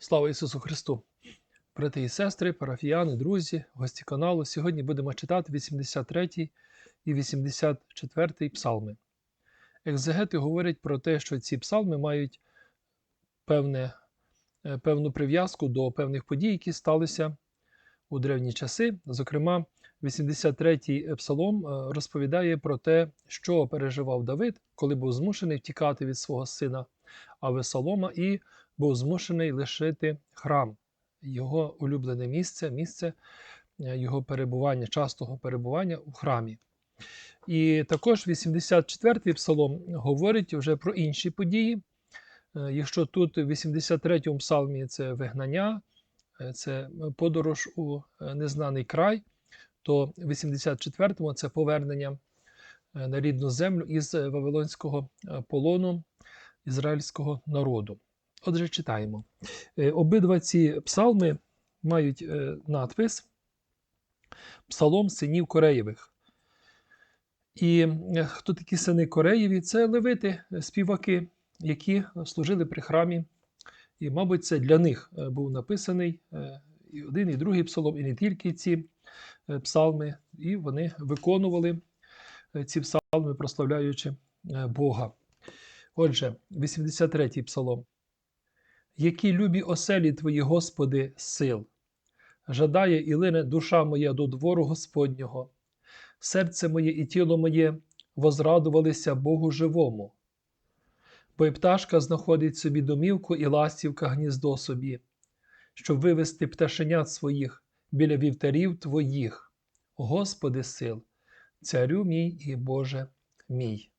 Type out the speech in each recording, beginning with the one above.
Слава Ісусу Христу! Брати і сестри, парафіяни, друзі, гості каналу. Сьогодні будемо читати 83 і 84 псалми. Екзегети говорять про те, що ці псалми мають певне, е, певну прив'язку до певних подій, які сталися у древні часи. Зокрема, 83-й псалом е, розповідає про те, що переживав Давид, коли був змушений втікати від свого сина Авесолома і був змушений лишити храм, його улюблене місце, місце е, його перебування, частого перебування у храмі. І також 84-й псалом говорить вже про інші події. Е, Якщо тут в 83-му псалмі це вигнання, е, це подорож у незнаний край, то в 84-му це повернення на рідну землю із Вавилонського полону ізраїльського народу. Отже, читаємо. Е, Обидва ці псалми мають е, надпис Псалом синів Кореєвих. І е, хто такі сини Кореєві? Це левити, співаки, які служили при храмі. І, мабуть, це для них був написаний і один, і другий псалом, і не тільки ці псалми, і вони виконували ці псалми, прославляючи Бога. Отже, 83-й псалом. Які любі оселі Твої, Господи, сил, жадає і лине душа моя до двору Господнього, серце моє і тіло моє возрадувалися Богу живому. Бо й пташка знаходить собі домівку і ластівка гніздо собі, щоб вивести пташенят своїх біля вівтарів Твоїх, Господи сил, царю мій і Боже мій.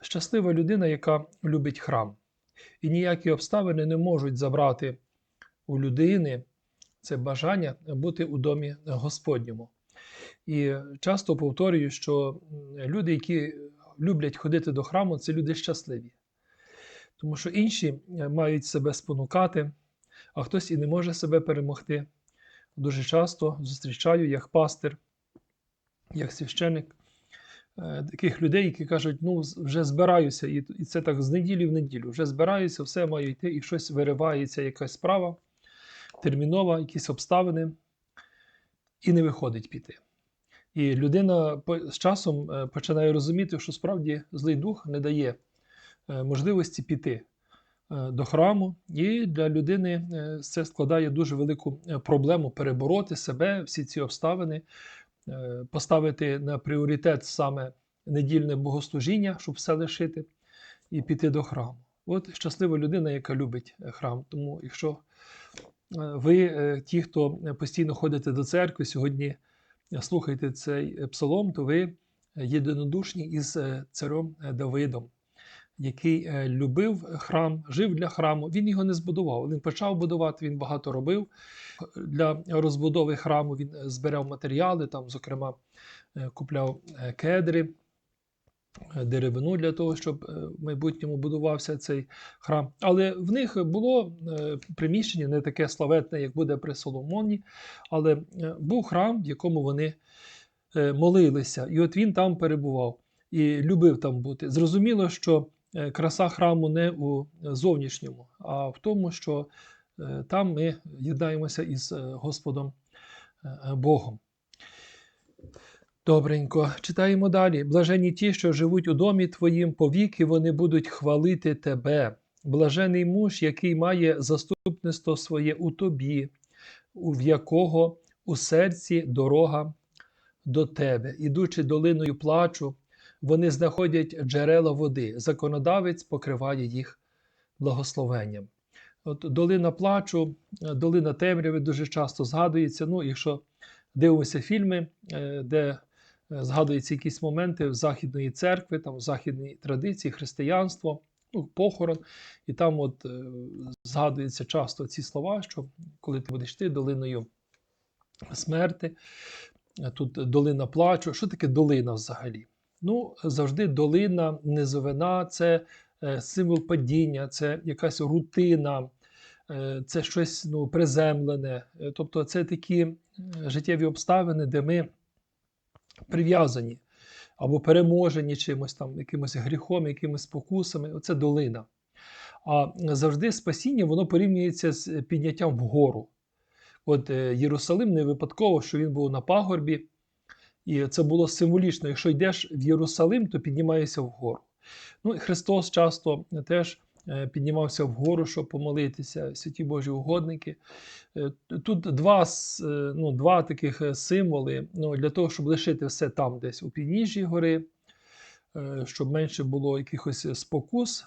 Щаслива людина, яка любить храм і ніякі обставини не можуть забрати у людини це бажання бути у домі Господньому. І часто повторюю, що люди, які люблять ходити до храму, це люди щасливі. Тому що інші мають себе спонукати, а хтось і не може себе перемогти. Дуже часто зустрічаю як пастир, як священик, е, таких людей, які кажуть, ну вже збираюся, і це так з неділі в неділю. Вже збираюся, все маю йти, і щось виривається, якась справа термінова, якісь обставини, і не виходить піти. І людина з часом е, починає розуміти, що справді злий дух не дає е, можливості піти е, до храму, і для людини е, це складає дуже велику е, проблему перебороти себе, всі ці обставини, е, поставити на пріоритет саме недільне богослужіння, щоб все лишити, і піти до храму. От щаслива людина, яка любить е, храм. Тому, якщо е, ви, е, ті, хто постійно ходите до церкви, сьогодні е, слухаєте цей е, псалом, то ви єдинодушні із е, царем е, Давидом, який е, любив храм, жив для храму. Він його не збудував. Він почав будувати, він багато робив. Для розбудови храму він е, збирав матеріали, там, зокрема, е, купляв кедри, деревину для того, щоб в майбутньому будувався цей храм. Але в них було приміщення не таке славетне, як буде при Соломоні, але був храм, в якому вони молилися. І от він там перебував і любив там бути. Зрозуміло, що краса храму не у зовнішньому, а в тому, що е, там ми єднаємося із е, Господом е, Богом. Добренько, читаємо далі. Блажені ті, що живуть у домі Твоїм, повіки вони будуть хвалити Тебе. Блажений муж, який має заступництво своє у тобі, в якого у серці дорога до тебе. Ідучи долиною плачу, вони знаходять джерела води. Законодавець покриває їх благословенням. От долина плачу, е, долина темряви дуже часто згадується. Ну, якщо дивимося фільми, е, де е, згадуються якісь моменти Західної церкви, там західної традиції, християнство, ну, похорон, і там от згадуються часто ці слова, що коли ти будеш йти долиною смерти, тут долина плачу. Що таке долина взагалі? Ну, завжди долина, низовина це е, символ падіння, це якась рутина, е, це щось ну, приземлене. Е, Тобто це такі життєві обставини, де ми прив'язані або переможені чимось там, якимось гріхом, якимись спокусами. Оце долина. А завжди спасіння воно порівнюється з підняттям вгору. От Єрусалим не випадково, що він був на пагорбі, і це було символічно. Якщо йдеш в Єрусалим, то піднімаєшся вгору. Ну і Христос часто теж е, піднімався вгору, щоб помолитися, святі Божі угодники. Е, Тут два, е, ну, два таких символи ну, для того, щоб лишити все там, десь у підніжжі гори, щоб менше було якихось спокус,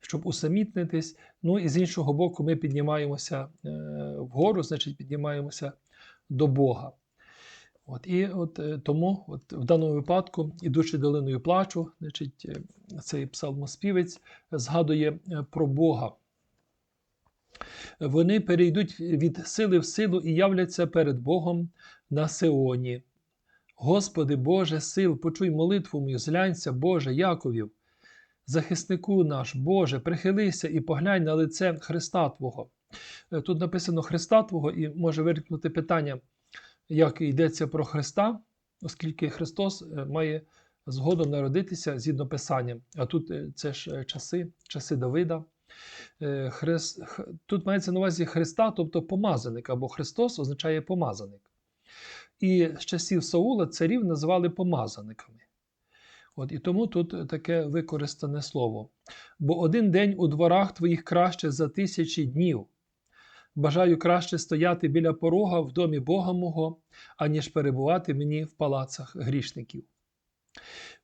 щоб усамітнитись. Ну і з іншого боку, ми піднімаємося вгору, значить, піднімаємося до Бога. От, і от е, тому, от в даному випадку, ідучи долиною плачу, значить, е, цей псалмоспівець згадує е, про Бога. Вони перейдуть від сили в силу і являться перед Богом на Сеоні. Господи Боже сил, почуй молитву мою, зглянься, Боже Яковів. Захиснику наш, Боже, прихилися і поглянь на лице Христа Твого. Тут написано Христа Твого, і може виникнути питання, як йдеться про Христа, оскільки Христос е, має згодом народитися згідно Писання. А тут е, це ж е, часи, часи Давида. Хрис... Тут мається на увазі Христа, тобто помазаник, або Христос означає помазаник. І з часів Саула царів називали помазаниками. От, і тому тут таке використане слово. Бо один день у дворах твоїх краще за тисячі днів. Бажаю краще стояти біля порога в домі Бога мого, аніж перебувати мені в палацах грішників.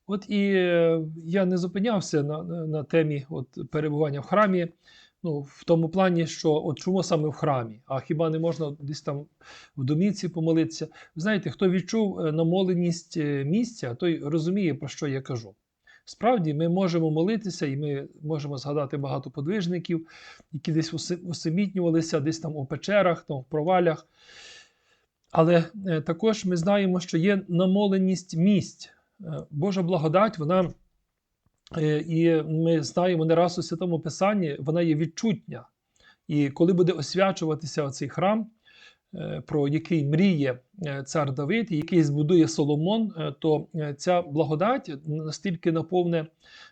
От і е, я не зупинявся на, на, темі от, перебування в храмі, ну, в тому плані, що от чому саме в храмі, а хіба не можна десь там в домівці помолитися? Знаєте, хто відчув е, намоленість е, місця, той розуміє, про що я кажу. Справді, ми можемо молитися, і ми можемо згадати багато подвижників, які десь усамітнювалися, десь там у печерах, там, в провалях. Але е, також ми знаємо, що є намоленість місць. Е, Божа благодать, вона, е, і ми знаємо не раз у Святому Писанні, вона є відчутня. І коли буде освячуватися цей храм, про який мріє е, цар Давид, який збудує Соломон, е, то е, ця благодать настільки наповне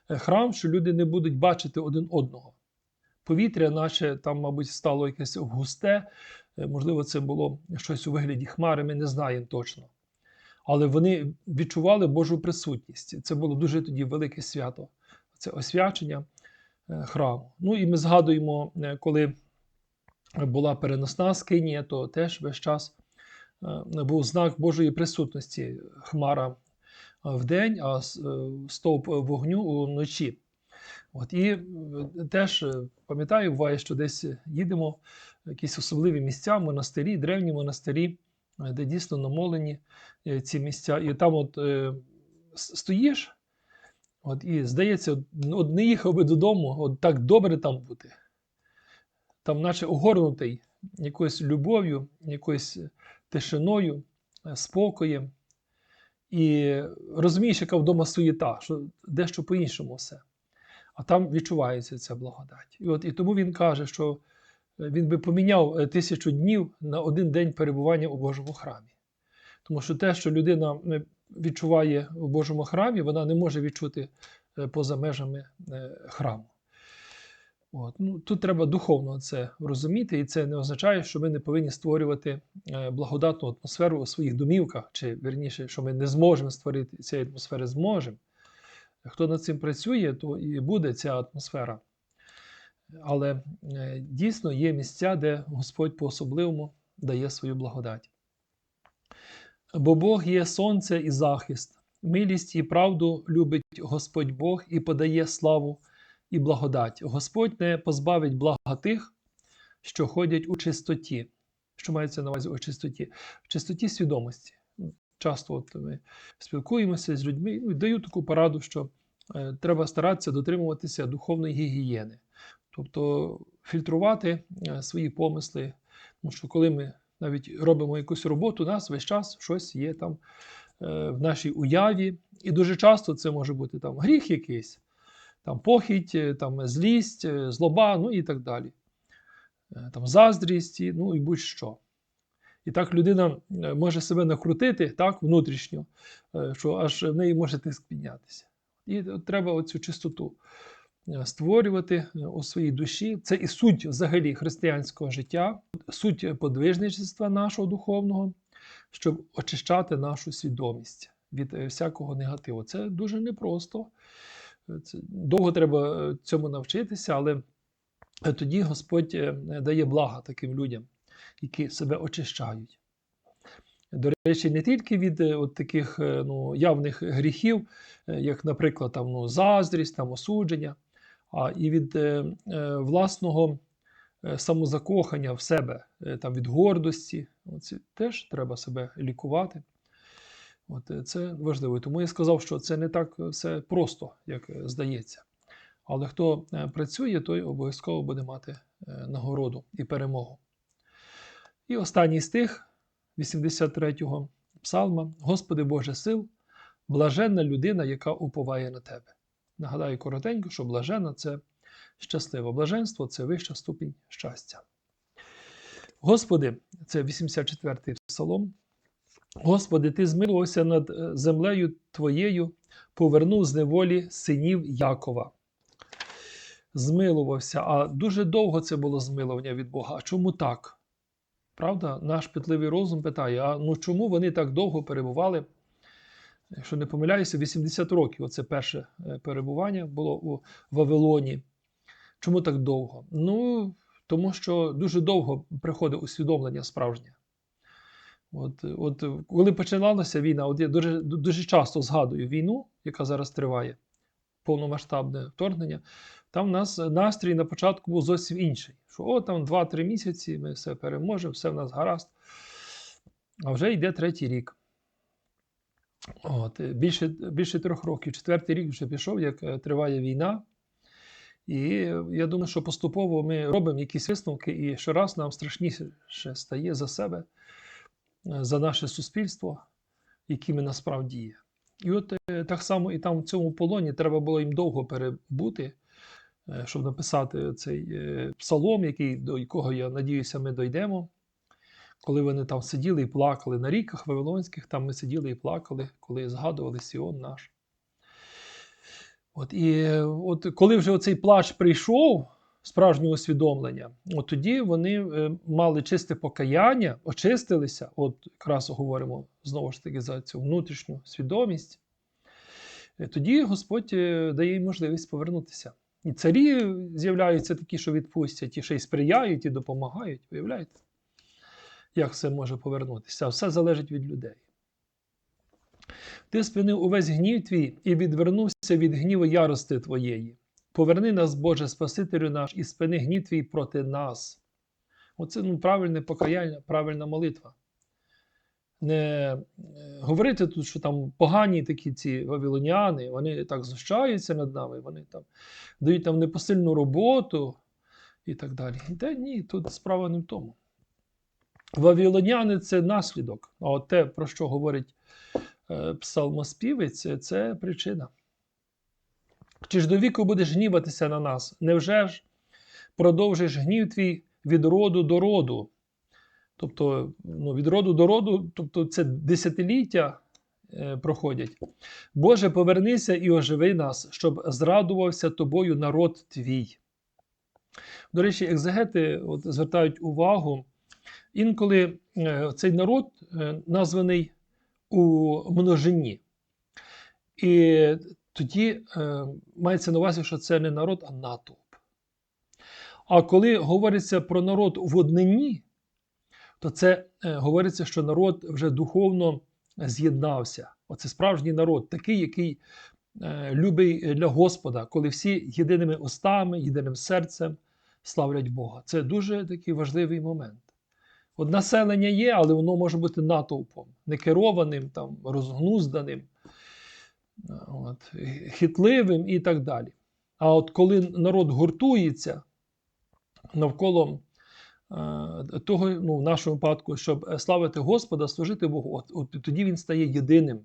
е, храм, що люди не будуть бачити один одного. Повітря, наче там, мабуть, стало якесь густе, е, можливо, це було щось у вигляді хмари, ми не знаємо точно. Але вони відчували Божу присутність. Це було дуже тоді велике свято, це освячення е, храму. Ну і ми згадуємо, е, коли була переносна скинія, то теж весь час е, був знак Божої присутності хмара е, вдень, а е, стовп вогню уночі. От, і теж пам'ятаю, буває, що десь їдемо в якісь особливі місця, монастирі, древні монастирі, де дійсно намолені ці місця. І там от стоїш, от, і здається, от не їхав би додому, от так добре там бути. Там, наче огорнутий якоюсь любов'ю, якоюсь тишиною, е, спокоєм. І розумієш, яка вдома суєта, що дещо по-іншому все. А там відчувається ця благодать. І, от, і тому він каже, що е, він би поміняв е, тисячу днів на один день перебування у Божому храмі. Тому що те, що людина відчуває у Божому храмі, вона не може відчути поза межами храму. От. Ну, тут треба духовно це розуміти, і це не означає, що ми не повинні створювати е, благодатну атмосферу у своїх домівках, чи вірніше, що ми не зможемо створити цієї атмосфери, зможемо. Хто над цим працює, то і буде ця атмосфера. Але е, дійсно є місця, де Господь по-особливому дає свою благодать. Бо Бог є сонце і захист, милість і правду любить Господь Бог і подає славу і благодать. Господь не позбавить блага тих, що ходять у чистоті. Що мається на увазі у чистоті? В чистоті свідомості. Часто от ми спілкуємося з людьми ну, і даю таку пораду, що е, треба старатися дотримуватися духовної гігієни, тобто фільтрувати е, свої помисли. Тому що коли ми навіть робимо якусь роботу, у нас весь час щось є там е, в нашій уяві. І дуже часто це може бути там гріх якийсь, там похідь, е, там злість, е, злоба, ну і так далі. Е, Там заздрість, ну і будь-що. І так людина може себе накрутити так, внутрішньо, що аж в неї може тиск піднятися. І треба оцю чистоту створювати у своїй душі. Це і суть взагалі християнського життя, суть подвижництва нашого духовного, щоб очищати нашу свідомість від всякого негативу. Це дуже непросто. Це, довго треба е, цьому навчитися, але е, тоді Господь е, дає блага таким людям, які себе очищають. До речі, не тільки від от таких ну, явних гріхів, як, наприклад, там, ну, заздрість, там, осудження, а і від власного самозакохання в себе, там, від гордості. Оці теж треба себе лікувати. От, е, це важливо. Тому я сказав, що це не так все просто, як е, здається. Але хто е, працює, той обов'язково буде мати е, нагороду і перемогу. І останній стих 83-го псалма: Господи Боже сил, блаженна людина, яка уповає на Тебе. Нагадаю коротенько, що блаженна це щаслива. Блаженство це вища ступінь щастя. Господи, це 84-й псалом. Господи, Ти змилувався над е, землею Твоєю, повернув з неволі синів Якова. Змилувався, а дуже довго це було змилування від Бога. А чому так? Правда, наш питливий розум питає: а ну чому вони так довго перебували? Якщо не помиляюся, 80 років оце перше е, перебування було у Вавилоні. Чому так довго? Ну, тому що дуже довго приходить усвідомлення справжнє. От, от коли починалася війна, от я дуже, дуже часто згадую війну, яка зараз триває, повномасштабне вторгнення. Там у нас настрій на початку був зовсім інший. Що о, там 2-3 місяці ми все переможемо, все в нас гаразд. А вже йде третій рік. От, більше, більше трьох років, четвертий рік вже пішов, як е, триває війна. І я думаю, що поступово ми робимо якісь висновки, і щораз нам страшніше стає за себе, за наше суспільство, які ми насправді є. І от е, так само і там в цьому полоні треба було їм довго перебути, е, щоб написати цей е, псалом, який, до якого, я надіюся, ми дійдемо. Коли вони там сиділи і плакали на ріках Вавилонських, там ми сиділи і плакали, коли згадували Сіон наш. От, і е, от коли вже оцей плач прийшов, справжнє усвідомлення, от тоді вони е, мали чисте покаяння, очистилися. От якраз говоримо знову ж таки за цю внутрішню свідомість. Е, Тоді Господь е, дає їм можливість повернутися. І царі з'являються такі, що відпустять, і ще й сприяють, і допомагають. Уявляєте? Як все може повернутися? Все залежить від людей. Ти спинив увесь гнів твій і відвернувся від гніву ярости твоєї. Поверни нас, Боже, Спасителю наш, і спини гнів твій проти нас. Оце ну, правильне покаяння, правильна молитва. Не е, говорити тут, що там погані такі ці вавилоняни, вони так знущаються над нами, вони там дають нам непосильну роботу і так далі. Та ні, тут справа не в тому. Вавилоняни це наслідок. А от те, про що говорить е, псалмоспівець, це причина. Чи ж до віку будеш гніватися на нас? Невже ж продовжиш гнів твій від роду до роду? Тобто, ну, від роду до роду, тобто це десятиліття е, проходять. Боже, повернися і оживи нас, щоб зрадувався тобою народ твій. До речі, екзегети от, звертають увагу. Інколи е, цей народ е, названий у множині. І тоді е, мається на увазі, що це не народ, а натовп. А коли говориться про народ в однині, то це е, говориться, що народ вже духовно з'єднався. Оце справжній народ, такий, який е, любий для Господа, коли всі єдиними устами, єдиним серцем славлять Бога. Це дуже такий важливий момент. От населення є, але воно може бути натовпом, некерованим, там, розгнузданим, от, хитливим і так далі. А от коли народ гуртується навколо е, того, ну, в нашому випадку, щоб славити Господа, служити Богу, от, от тоді він стає єдиним.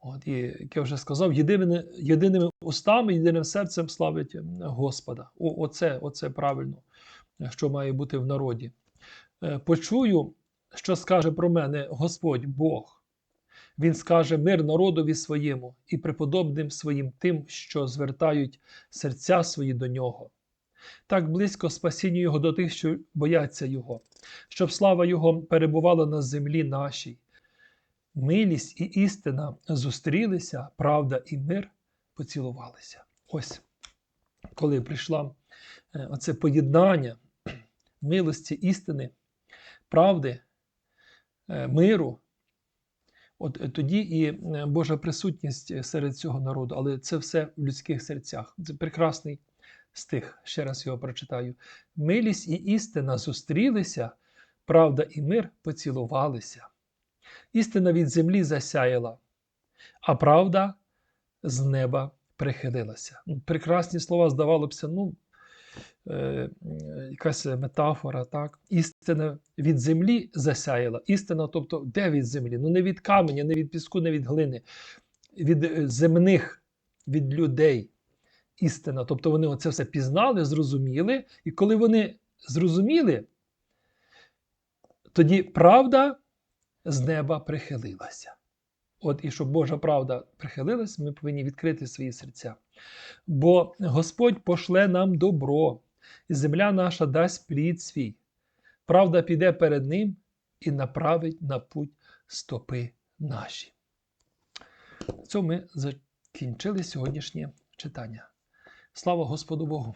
От, І, як я вже сказав, єдиними, єдиними устами, єдиним серцем славить Господа. О, оце, оце правильно, що має бути в народі. Е, почую, що скаже про мене Господь Бог. Він скаже мир народові своєму і преподобним своїм тим, що звертають серця свої до нього. Так близько спасіння Його до тих, що бояться Його, щоб слава Його перебувала на землі нашій. Милість і істина зустрілися, правда і мир поцілувалися. Ось коли прийшла е, оце поєднання милості істини, правди, е, миру, от е, тоді і е, Божа присутність серед цього народу, але це все в людських серцях. Це прекрасний стих, ще раз його прочитаю. Милість і істина зустрілися, правда і мир поцілувалися. Істина від землі засяяла, а правда з неба прихилилася. Ну, Прекрасні слова, здавалося, ну, е, е, якась метафора, так? Істина від землі засяяла. Істина, тобто, де від землі? Ну, не від каменя, не від піску, не від глини, від е, земних, від людей. Істина. Тобто вони оце все пізнали, зрозуміли, і коли вони зрозуміли, тоді правда з неба прихилилася. От і щоб Божа правда прихилилась, ми повинні відкрити свої серця. Бо Господь пошле нам добро, і земля наша дасть плід свій. Правда піде перед Ним і направить на путь стопи наші. Цьому ми закінчили сьогоднішнє читання. Слава Господу Богу!